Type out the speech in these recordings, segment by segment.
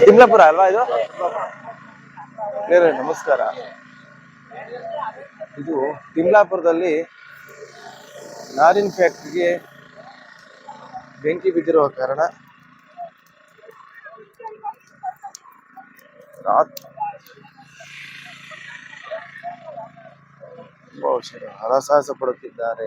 ತಿಮ್ಲಾಪುರ ಅಲ್ವಾ ಇದು? ನಮಸ್ಕಾರ. ಇದು ತಿಮ್ಲಾಪುರದಲ್ಲಿ ನಾರಿನ ಫ್ಯಾಕ್ಟ್ರಿಗೆ ಬೆಂಕಿ ಬಿದ್ದಿರುವ ಕಾರಣ ಹರಸಾಹಸ ಪಡುತ್ತಿದ್ದಾರೆ.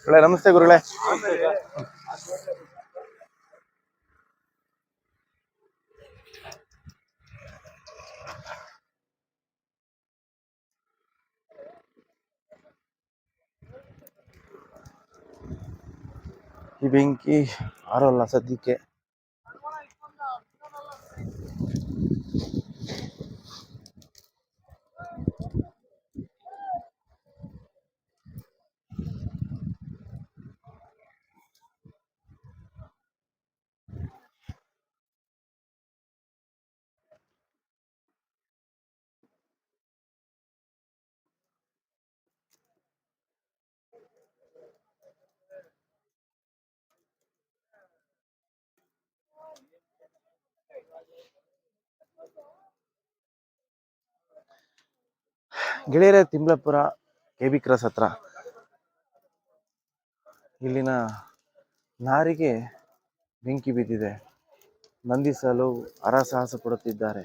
ಗುರುಗಳೇ ನಮಸ್ತೆ ಗುರುಗಳೇ. ಈ ಬೆಂಕಿ ಆರೋಲ್ಲ ಸದ್ಯಕ್ಕೆ. ಗೆಳೆಯರೇ, ತಿಮ್ಲಾಪುರ, ಕೆ ಬಿ ಕ್ರಾಸ್ ಹತ್ರ. ಇಲ್ಲಿನ ನಾರಿಗೆ ಬೆಂಕಿ ಬಿದ್ದಿದೆ. ನಂದಿಸಲು ಹರಸಾಹಸ ಪಡುತ್ತಿದ್ದಾರೆ.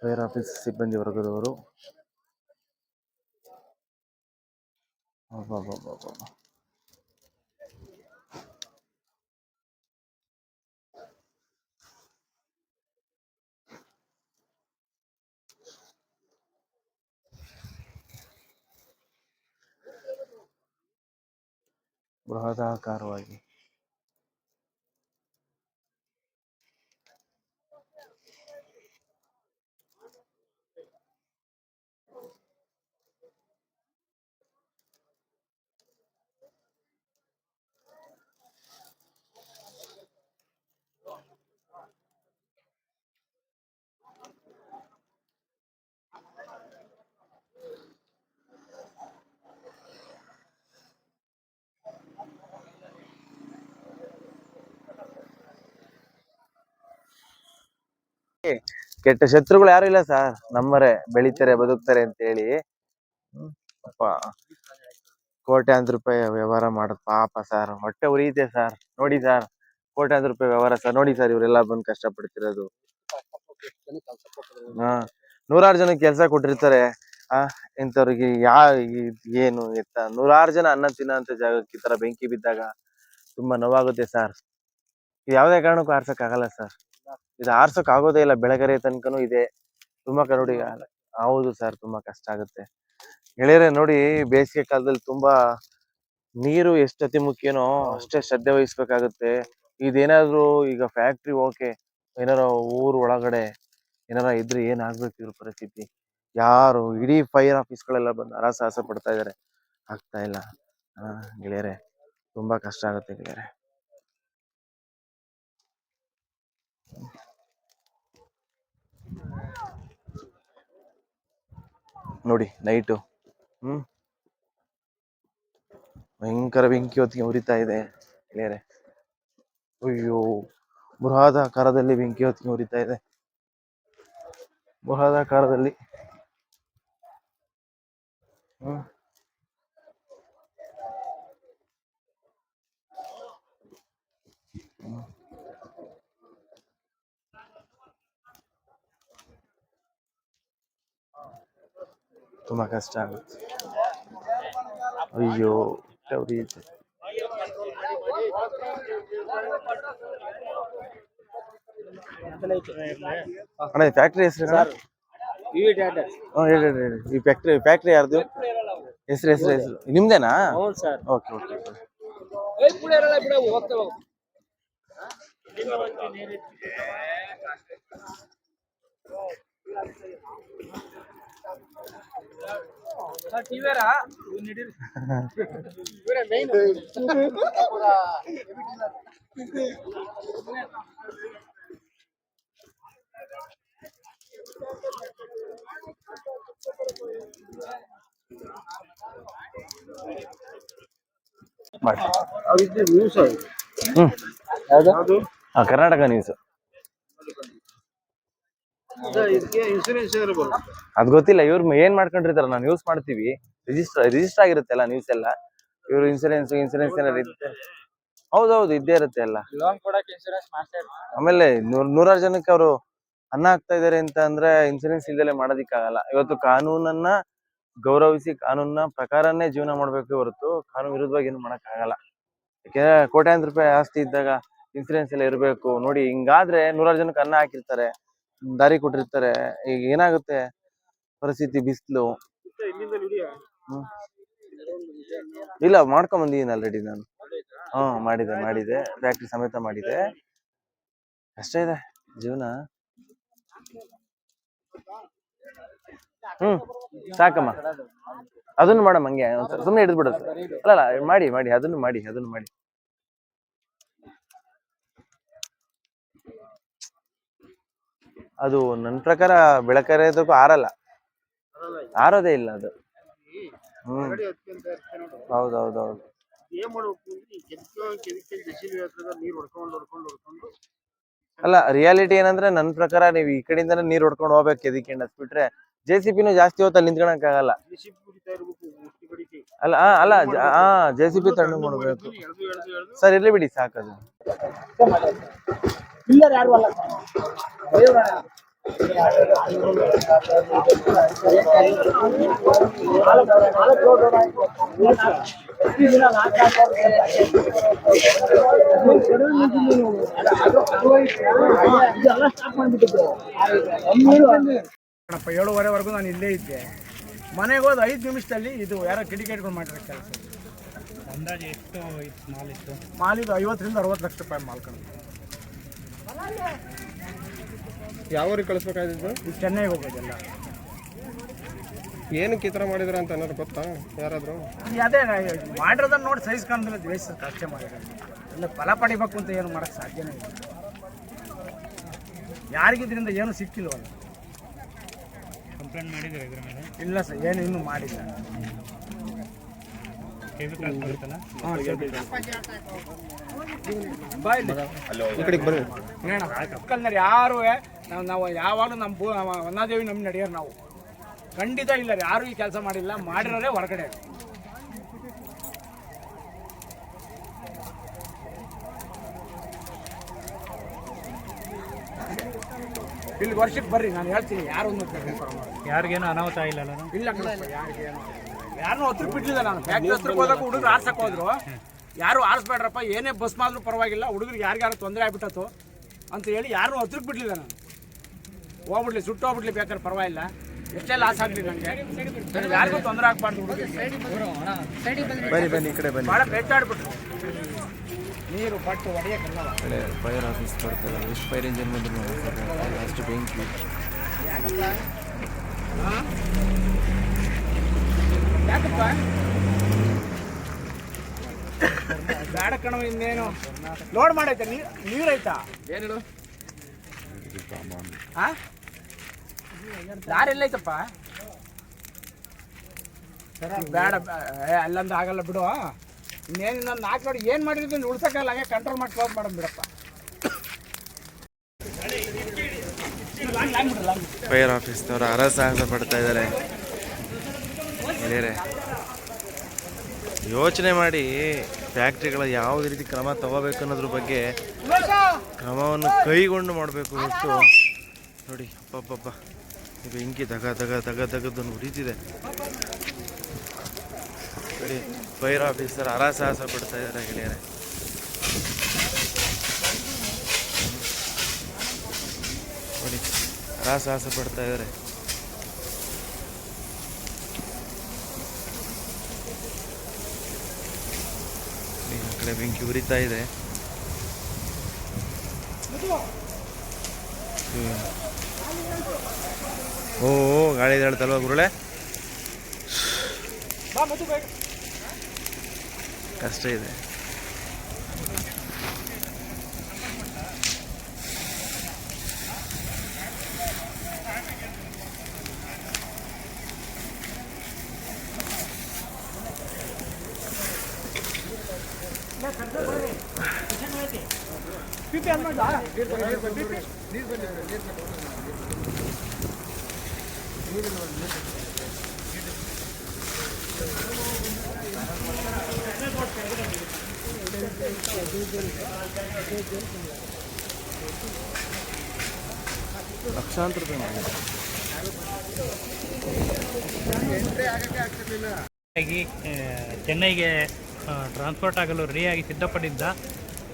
ಫೈರ್ ಆಫೀಸ್ ಸಿಬ್ಬಂದಿ ವರ್ಗದವರು. ಬೃಹದಾಕಾರವಾಗಿ ಕೆಟ್ಟ ಶತ್ರುಗಳು ಯಾರು ಇಲ್ಲ ಸರ್. ನಮ್ಮರೇ, ಬೆಳಿತಾರೆ, ಬದುಕ್ತಾರೆ ಅಂತ ಹೇಳಿ. ಕೋಟ್ಯಾಂತರ ರೂಪಾಯಿ ವ್ಯವಹಾರ ಮಾಡೋದು ಪಾಪ ಸರ್. ಹೊಟ್ಟೆ ಉರಿಯುತ್ತೆ ಸರ್. ನೋಡಿ ಸರ್. ಕೋಟ್ಯಾಂತರ ರೂಪಾಯಿ ವ್ಯವಹಾರ ಸರ್. ನೋಡಿ ಸರ್ ಇವರೆಲ್ಲ ಬಂದು ಕಷ್ಟ ಪಡ್ತಿರೋದು ಹಾ, ನೂರಾರು ಜನ ಕೆಲಸ ಕೊಟ್ಟಿರ್ತಾರೆ. ಆ, ಇಂಥವ್ರಿಗೆ ಯಾ ಏನು ಎತ್ತ? ನೂರಾರು ಜನ ಅನ್ನ ತಿನ್ನೋಂಥ ಜಾಗಕ್ಕೆ ಈ ತರ ಬೆಂಕಿ ಬಿದ್ದಾಗ ತುಂಬಾ ನೋವಾಗುತ್ತೆ ಸರ್. ಯಾವುದೇ ಕಾರಣಕ್ಕೂ ಆರ್ಸಕ್ ಆಗಲ್ಲ ಸರ್. ಇದು ಆರ್ಸಕ್ ಆಗೋದೇ ಇಲ್ಲ ಬೆಳಗರೆ ತನಕನೂ ಇದೆ. ತುಂಬಾ ಕರುಡಿ ನೋಡಿ ಹೌದು. ಸರ್ ತುಂಬಾ ಕಷ್ಟ ಆಗುತ್ತೆ. ಗೆಳೆಯರೆ ನೋಡಿ ಬೇಸಿಗೆ ಕಾಲದಲ್ಲಿ ತುಂಬಾ ನೀರು ಎಷ್ಟು ಅತಿ ಮುಖ್ಯನೋ ಅಷ್ಟೇ ಶ್ರದ್ಧೆ ವಹಿಸ್ಬೇಕಾಗುತ್ತೆ. ಇದೇನಾದ್ರೂ ಈಗ ಫ್ಯಾಕ್ಟ್ರಿ ಓಕೆ ಏನಾರ ಊರ್ ಒಳಗಡೆ ಏನಾರ ಇದ್ರೆ ಏನಾಗ್ಬೇಕು ಇವ್ರ ಪರಿಸ್ಥಿತಿ? ಯಾರು ಇಡೀ ಫೈರ್ ಆಫೀಸ್ಗಳೆಲ್ಲ ಬಂದು ಹರಸಾಹಸ ಪಡ್ತಾ ಇದಾರೆ. ಆಗ್ತಾ ಇಲ್ಲ. ಹಾ ಗೆಳೆಯರೆ ತುಂಬಾ ಕಷ್ಟ ಆಗುತ್ತೆ ಗೆಳೆಯರೆ. ನೋಡಿ ನೈಟು ಹ್ಮ್. ಭಯಂಕರ ಬೆಂಕಿ ಹೊತ್ತಿಗೆ ಉರಿತಾ ಇದೆ ಗೆಳೆಯರೆ ಅಯ್ಯೋ ಬೃಹದಾಕಾರದಲ್ಲಿ ಬೆಂಕಿ ಹೊತ್ತಿಗೆ ಉರಿತಾ ಇದೆ. ಬೃಹದಾಕಾರದಲ್ಲಿ ಹ್ಮ್. ತುಂಬಾ ಕಷ್ಟ ಆಗುತ್ತೆ ಅಯ್ಯೋ ಹೊಟ್ಟೆ ಉರಿಯುತ್ತೆ ಅಣ್ಣ ಈ ಫ್ಯಾಕ್ಟ್ರಿ ಹೆಸರು ಹ್ಞೂ ಹೇಳಿ ಹೇಳಿ ಹೇಳಿ ಈ ಫ್ಯಾಕ್ಟ್ರಿ ಫ್ಯಾಕ್ಟ್ರಿ ಯಾರ್ದು ಹೆಸರು ಹೆಸರು ಹೆಸರು ನಿಮ್ದೇನಾ ಸರ್ ಓಕೆ ಓಕೆ ಮಾಡಿ ಹಾ ಕರ್ನಾಟಕ ನ್ಯೂಸ್ ಇದಕ್ಕೆ ಇನ್ಸೂರೆನ್ಸ್ ಏನಾದ್ರು ಬರುತ್ತೆ? ಅದ್ ಗೊತ್ತಿಲ್ಲ ಇವ್ರು ಏನ್ ಮಾಡ್ಕೊಂಡಿರ್ತಾರ ನಾವು ನ್ಯೂಸ್ ಮಾಡ್ತೀವಿ. ರಿಜಿಸ್ಟರ್ ರಿಜಿಸ್ಟರ್ ಆಗಿರುತ್ತೆ ಅಲ್ಲ ನ್ಯೂಸ್ ಎಲ್ಲ. ಇವ್ರು ಇನ್ಸೂರೆನ್ಸ್ ಇನ್ಸೂರೆನ್ಸ್ ಏನಾದ್ರು ಇರುತ್ತೆ ಹೌದೌದು ಇದ್ದೇ ಇರುತ್ತೆ ಎಲ್ಲ. ಲೋನ್ ಕೊಡಕ್ಕೆ ಇನ್ಸೂರೆನ್ಸ್ ಮಾಡ್ತಾ ಆಮೇಲೆ ನೂರ್ ನೂರಾರು ಜನಕ್ಕೆ ಅವರು ಅನ್ನ ಆಗ್ತಾ ಇದಾರೆ ಅಂತ ಅಂದ್ರೆ ಇನ್ಸೂರೆನ್ಸ್ ಇಲ್ದಲೆ ಮಾಡೋದಿಕ್ಕಾಗಲ್ಲ. ಇವತ್ತು ಕಾನೂನನ್ನ ಗೌರವಿಸಿ ಕಾನೂನ ಪ್ರಕಾರನೇ ಜೀವನ ಮಾಡ್ಬೇಕು ಹೊರತು ಕಾನೂನು ವಿರುದ್ಧವಾಗಿ ಏನು ಮಾಡಕ್ ಆಗಲ್ಲ ಯಾಕೆಂದ್ರೆ ಕೋಟ್ಯಾಂತರ ರೂಪಾಯಿ ಆಸ್ತಿ ಇದ್ದಾಗ ಇನ್ಸೂರೆನ್ಸ್ ಎಲ್ಲ ಇರಬೇಕು. ನೋಡಿ ಹಿಂಗಾದ್ರೆ ನೂರಾರು ಜನಕ್ಕೆ ಅನ್ನ ಹಾಕಿರ್ತಾರೆ ದಾರಿ ಕೊಟ್ಟಿರ್ತಾರೆ. ಈಗ ಏನಾಗುತ್ತೆ? ಪರಿಸ್ಥಿತಿ ಬಿಸಿಲು. ಇಲ್ಲ ಮಾಡ್ಕೊಂಡ್ ಬಂದಿದ್ದೀನಿ ಆಲ್ರೆಡಿ ನಾನು. ಹ್ಮ್ ಮಾಡಿದೆ ಮಾಡಿದೆ. ಫ್ಯಾಕ್ಟ್ರಿ ಸಮೇತ ಮಾಡಿದೆ. ಅಷ್ಟೇ ಇದೆ ಜೀವನ. ಹ್ಮ್ ಸಾಕಮ್ಮ. ಅದನ್ನು ಮಾಡಮ್ ಹಂಗೆ ಸುಮ್ಮನೆ ಹಿಡಿದು ಬಿಡುತ್ತೆ ಅಲ್ಲ ಮಾಡಿ ಮಾಡಿ ಅದನ್ನು ಮಾಡಿ ಅದನ್ನು ಮಾಡಿ. ಅದು ನನ್ನ ಪ್ರಕಾರ ಬೆಳಕರಿಯೋದಕ್ಕೂ ಆರಲ್ಲ. ಆರೋದೇ ಇಲ್ಲ ಅದು. ಹ್ಮ್. ಹೌದೌದೌದು. ಏನ್ ಮಾಡ್ಬೇಕು ನೀರ್ ಹೊಡ್ಕೊಂಡು ಹೊಡ್ಕೊಂಡು ಹೊಡ್ಕೊಂಡು ಅಲ್ಲ ರಿಯಾಲಿಟಿ ಏನಂದ್ರೆ ನನ್ನ ಪ್ರಕಾರ ನೀವು ಈ ಕಡೆಯಿಂದನೇ ನೀರ್ ಹೊಡ್ಕೊಂಡು ಹೋಗ್ಬೇಕು ಎದಕ್ಕೆ ಅದ್ ಬಿಟ್ರೆ. ಜೆ ಸಿ ಪಿನೂ ಜಾಸ್ತಿ ಹೊತ್ತು ಅಲ್ಲಿ ನಿಂತ್ಕೊಳಕ್ ಆಗಲ್ಲ ಅಲ್ಲ ಆ, ಅಲ್ಲ ಹಾ ಆ ಜೆ ಸಿ ಪಿ ತಣ್ಣು ಮಾಡ್ಬೇಕು. ಸರ್ ಇರ್ಲಿ ಬಿಡಿ ಸಾಕದು. ಕಣಪ್ಪ ಏಳುವರೆವರೆಗೂ ನಾನು ಇಲ್ಲೇ ಇದ್ದೆ. ಮನೆಗೆ ಹೋದ ಐದು ನಿಮಿಷದಲ್ಲಿ ಇದು ಯಾರೋ ಕಿಡಿಕೇಟ್ಗಳು ಮಾಡಿರೋ ಕೆಲಸ. ಅಂದಾಜು ಎಷ್ಟು ಮಾಲ್ ಇತ್ತು? ಮಾಲಿದು ಐವತ್ತರಿಂದ ಅರವತ್ತು ಲಕ್ಷ ರೂಪಾಯಿ ಮಾಲ್ ಕಣ ಯಾವ ಊರಿಗೆ ಕಳಿಸ್ಬೇಕಾಗಿದ್ದು? ಇದು ಚೆನ್ನೈಗೆ ಹೋಗೋದೆಲ್ಲ. ಏನಕ್ಕೆ ಈ ಥರ ಮಾಡಿದ್ರ ಅಂತ ಅನ್ನೋದು ಗೊತ್ತಾ? ಯಾರಾದರೂ? ಅದೇ ಮಾಡಿರೋದನ್ನ ನೋಡಿ ಸೈಜ್ ಕಾಣದಿಲ್ಲ ದ್ವೇಷ ಖರ್ಚೆ ಮಾಡಿರೋದು. ಇಲ್ಲ ಫಲ ಪಡಿಬೇಕು ಅಂತ ಏನು ಮಾಡೋಕ್ಕೆ ಸಾಧ್ಯನೇ ಇಲ್ಲ. ಯಾರಿಗಿದ್ರಿಂದ ಏನು ಸಿಕ್ಕಿಲ್ವಲ್ಲ. ಕಂಪ್ಲೇಂಟ್ ಮಾಡಿದ್ರೆ ಇದ್ರ ಮೇಲೆ? ಇಲ್ಲ ಸರ್ ಏನು ಇನ್ನೂ ಮಾಡಿಲ್ಲ. ಕಡೆಗೆ ಬರ್ರಿ ಕಲ್ನರ್ ಯಾರು ನಾವು ನಾವು ಯಾವಾಗಲೂ ನಮ್ಮ ಭೂ ವನ್ನಾದೇವಿ ನಮ್ಮ ನಡೆಯೋರು ನಾವು. ಖಂಡಿತ ಇಲ್ಲ ರೀ ಯಾರು ಈ ಕೆಲಸ ಮಾಡಿಲ್ಲ ಮಾಡಿರೋರೇ ಹೊರಗಡೆ. ಇಲ್ಲಿ ವರ್ಷಕ್ಕೆ ಬರ್ರಿ ನಾನು ಹೇಳ್ತೀನಿ ಯಾರು ಒಂದು ಯಾರಿಗೇನು ಅನಾಹುತ ಇಲ್ಲ ಇಲ್ಲ. ಯಾರನ್ನೂ ಹತ್ರ ಬಿಟ್ಟಿಲ್ಲ ನಾನು. ಫ್ಯಾಕ್ಟ್ರಿ ಹತ್ರಕ್ಕೆ ಹೋದಾಗ ಹುಡುಗರು ಆರ್ಸಕ್ಕೆ ಹೋದ್ರು. ಯಾರು ಆರಿಸ್ಬೇಡ್ರಪ್ಪ ಏನೇ ಬಸ್ ಮಾಡಿದ್ರು ಪರವಾಗಿಲ್ಲ ಹುಡುಗರಿಗೆ ಯಾರಿಗಾರು ತೊಂದರೆ ಆಗ್ಬಿಟ್ಟತ್ತು ಅಂತ ಹೇಳಿ ಯಾರೂ ಹತ್ರಕ್ಕೆ ಬಿಡ್ಲಿಲ್ಲ ನಾನು. ಹೋಗ್ಬಿಡ್ಲಿ ಸುಟ್ಟು ಹೋಗ್ಬಿಡ್ಲಿ ಬೇಕಾದ್ರೆ ಪರವಾಗಿಲ್ಲ. ಎಷ್ಟೇ ಲಾಸ್ ಆಗಲಿ ನನಗೆ. ಯಾರಿಗೂ ತೊಂದರೆ ಆಗ್ಬಾರ್ದು ಬನ್ನಿ ಬನ್ನಿ ಈ ಕಡೆ ಬನ್ನಿ. ಭಾಳ ಬೆಚ್ಚಾಡ್ಬಿಟ್ರು ನೀರು ಪಟ್ಟು ಹೊಡೆಯಕ್ಕಲ್ಲ ಫೈರ್ ಆಫೀಸ್ ಬರ್ತದೆ ಎಷ್ಟು ಫೈರ್ ಇಂಜಿನ್ ಬಂದ್ರು ಅಷ್ಟು ಬೆಂಕಿ. ಯಾಕಪ್ಪ ಬೇಡ ಕಣವ ಇನ್ನೇನು. ಲೋಡ್ ಮಾಡೈತೆ ನೀರು ನೀರೈತಾ? ಏನು ಹಾ ದಾರಿ ಎಲ್ಲೈತಪ್ಪ ಬೇಡ ಅಲ್ಲಂದ ಆಗಲ್ಲ ಬಿಡು. ಇನ್ನೇನು ನಾನು ನಾಲ್ಕು ನೋಡಿ ಏನು ಮಾಡಿದ್ರು ಉಳ್ಸಕ್ಕಲ್ಲ ಹಂಗೆ ಕಂಟ್ರೋಲ್ ಮಾಡಿ ಕ್ಲೋಸ್ ಮಾಡೋಣ ಬಿಡಪ್ಪ. ಫೈರ್ ಆಫೀಸ್ನವರು ಹರಸಾಹಸ ಪಡ್ತಾ ಇದ್ದಾರೆ ಗೆಳೆಯರೆ, ಯೋಚನೆ ಮಾಡಿ ಫ್ಯಾಕ್ಟ್ರಿಗಳ ಯಾವುದೇ ರೀತಿ ಕ್ರಮ ತಗೋಬೇಕು ಅನ್ನೋದ್ರ ಬಗ್ಗೆ ಕ್ರಮವನ್ನು ಕೈಗೊಂಡು ಮಾಡಬೇಕು ಹೊರತು. ನೋಡಿ ಅಪ್ಪಪ್ಪ ಈಗ ಬೆಂಕಿ ದಗ ದಗ ತಗ ದಗದನ್ನು ಉರಿತಿದೆ ನೋಡಿ, ಫೈರ್ ಆಫೀಸರ್ ಹರಸಾಹಸ ಪಡ್ತಾ ಇದ್ದಾರೆ ಗೆಳೆಯರೆ. ನೋಡಿ ಹರಸಾಹಸ ಪಡ್ತಾ ಇದ್ದಾರೆ ಈ ಕಡೆ ಬೆಂಕಿ ಉರಿತಾ ಇದೆ. ಓ ಗಾಳಿ ಹೇಳ್ತಲ್ವ ಗುರುಳೆ ಕಷ್ಟ ಇದೆ ಪಿಪಿ ಅನ್ನ ಮಾಡ ಲಕ್ಷಾಂತರ ಚೆನ್ನೈಗೆ ಟ್ರಾನ್ಸ್ಪೋರ್ಟ್ ಆಗಲು ರೆಡಿಯಾಗಿ ಸಿದ್ಧಪಟ್ಟಿದ್ದ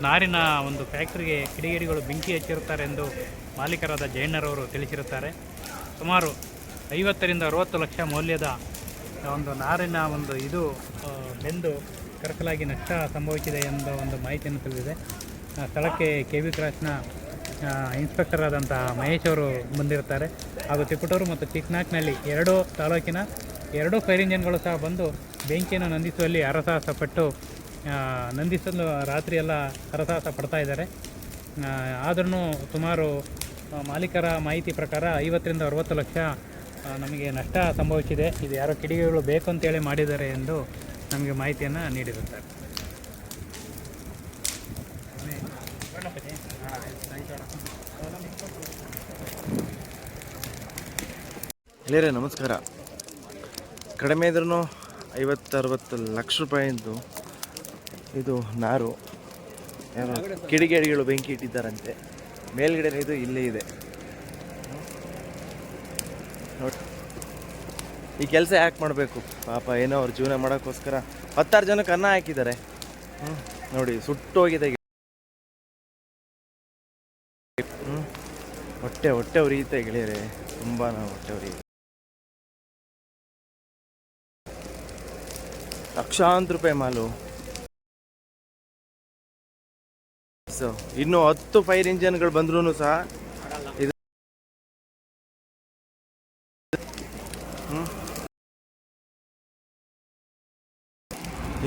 ನಾರಿನ ಒಂದು ಫ್ಯಾಕ್ಟ್ರಿಗೆ ಕಿಡಿಗೇಡಿಗಳು ಬೆಂಕಿ ಹಚ್ಚಿರುತ್ತಾರೆ ಎಂದು ಮಾಲೀಕರಾದ ಜೈನರವರು ತಿಳಿಸಿರುತ್ತಾರೆ. ಸುಮಾರು ಐವತ್ತರಿಂದ ಅರುವತ್ತು ಲಕ್ಷ ಮೌಲ್ಯದ ಒಂದು ನಾರಿನ ಒಂದು ಇದು ಬೆಂದು ಕರಕಲಾಗಿ ನಷ್ಟ ಸಂಭವಿಸಿದೆ ಎಂಬ ಒಂದು ಮಾಹಿತಿಯನ್ನು ತಿಳಿದಿದೆ. ಸ್ಥಳಕ್ಕೆ ಕೆ ವಿ ಕ್ರಾಸ್ನ ಇನ್ಸ್ಪೆಕ್ಟರ್ ಆದಂಥ ಮಹೇಶ್ ಅವರು ಬಂದಿರ್ತಾರೆ ಹಾಗೂ ತಿಪಟೂರು ಮತ್ತು ಚಿಕ್ಕನಾಕ್ನಲ್ಲಿ ಎರಡೂ ತಾಲೂಕಿನ ಎರಡೂ ಫೈರ್ ಇಂಜಿನ್ಗಳು ಸಹ ಬಂದು ಬೆಂಕಿಯನ್ನು ನಂದಿಸುವಲ್ಲಿ ಹರಸಾಹಸ ಪಟ್ಟು ಆ, ನಂದಿಸಲು ರಾತ್ರಿ ಎಲ್ಲ ಹರಸಾಹಸ ಪಡ್ತಾ ಇದ್ದಾರೆ. ಆದ್ರೂ ಸುಮಾರು ಮಾಲೀಕರ ಮಾಹಿತಿ ಪ್ರಕಾರ ಐವತ್ತರಿಂದ ಅರುವತ್ತು ಲಕ್ಷ ನಮಗೆ ನಷ್ಟ ಸಂಭವಿಸಿದೆ. ಇದು ಯಾರೋ ಕಿಡಿಗೆಗಳು ಬೇಕು ಅಂತೇಳಿ ಮಾಡಿದ್ದಾರೆ ಎಂದು ನಮಗೆ ಮಾಹಿತಿಯನ್ನು ನೀಡಿರುತ್ತಾರೆ. ಎಲ್ಲರೇ ನಮಸ್ಕಾರ. ಕಡಿಮೆ ಇದ್ರೂ ಐವತ್ತು ಅರವತ್ತು ಲಕ್ಷ ರೂಪಾಯಿಂದು ಇದು ನಾರು. ಏನೋ ಕಿಡಿಗೇಡಿಗಳು ಬೆಂಕಿ ಇಟ್ಟಿದ್ದಾರಂತೆ. ಮೇಲ್ಗಡೆ ಇದು ಇಲ್ಲೇ ಇದೆ. ಈ ಕೆಲಸ ಯಾಕೆ ಮಾಡಬೇಕು? ಪಾಪ ಏನೋ ಅವ್ರ ಜೀವನ ಮಾಡೋಕ್ಕೋಸ್ಕರ ಹತ್ತಾರು ಜನಕ್ಕೆ ಅನ್ನ ಹಾಕಿದ್ದಾರೆ. ಹ್ಮ್. ನೋಡಿ ಸುಟ್ಟೋಗಿದೆ ಹ್ಮ್. ಹೊಟ್ಟೆ ಹೊಟ್ಟೆ ಉರಿಯುತ್ತೆ ಗೆಳೆಯರೆ. ನಾವು ಹೊಟ್ಟೆ ಉರಿಯುತ್ತೆ. ಲಕ್ಷಾಂತರ ರೂಪಾಯಿ ಮಾಲು. ಸೊ ಇನ್ನು ಹತ್ತು ಫೈರ್ ಇಂಜಿನ್ಗಳು ಬಂದ್ರೂ ಸಹ ಇದು.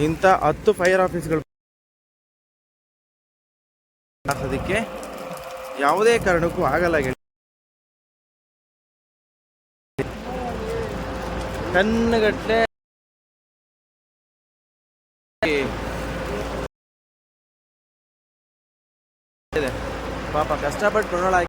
ಇಂಥ ಹತ್ತು ಫೈರ್ ಆಫೀಸ್ಗಳು ಅದಕ್ಕೆ ಯಾವುದೇ ಕಾರಣಕ್ಕೂ ಆಗಲ್ಲ ಗೆಳೆಯ ಪಾಪ ಕಷ್ಟಪಟ್ಟು ಬರೋಳಾಗಿ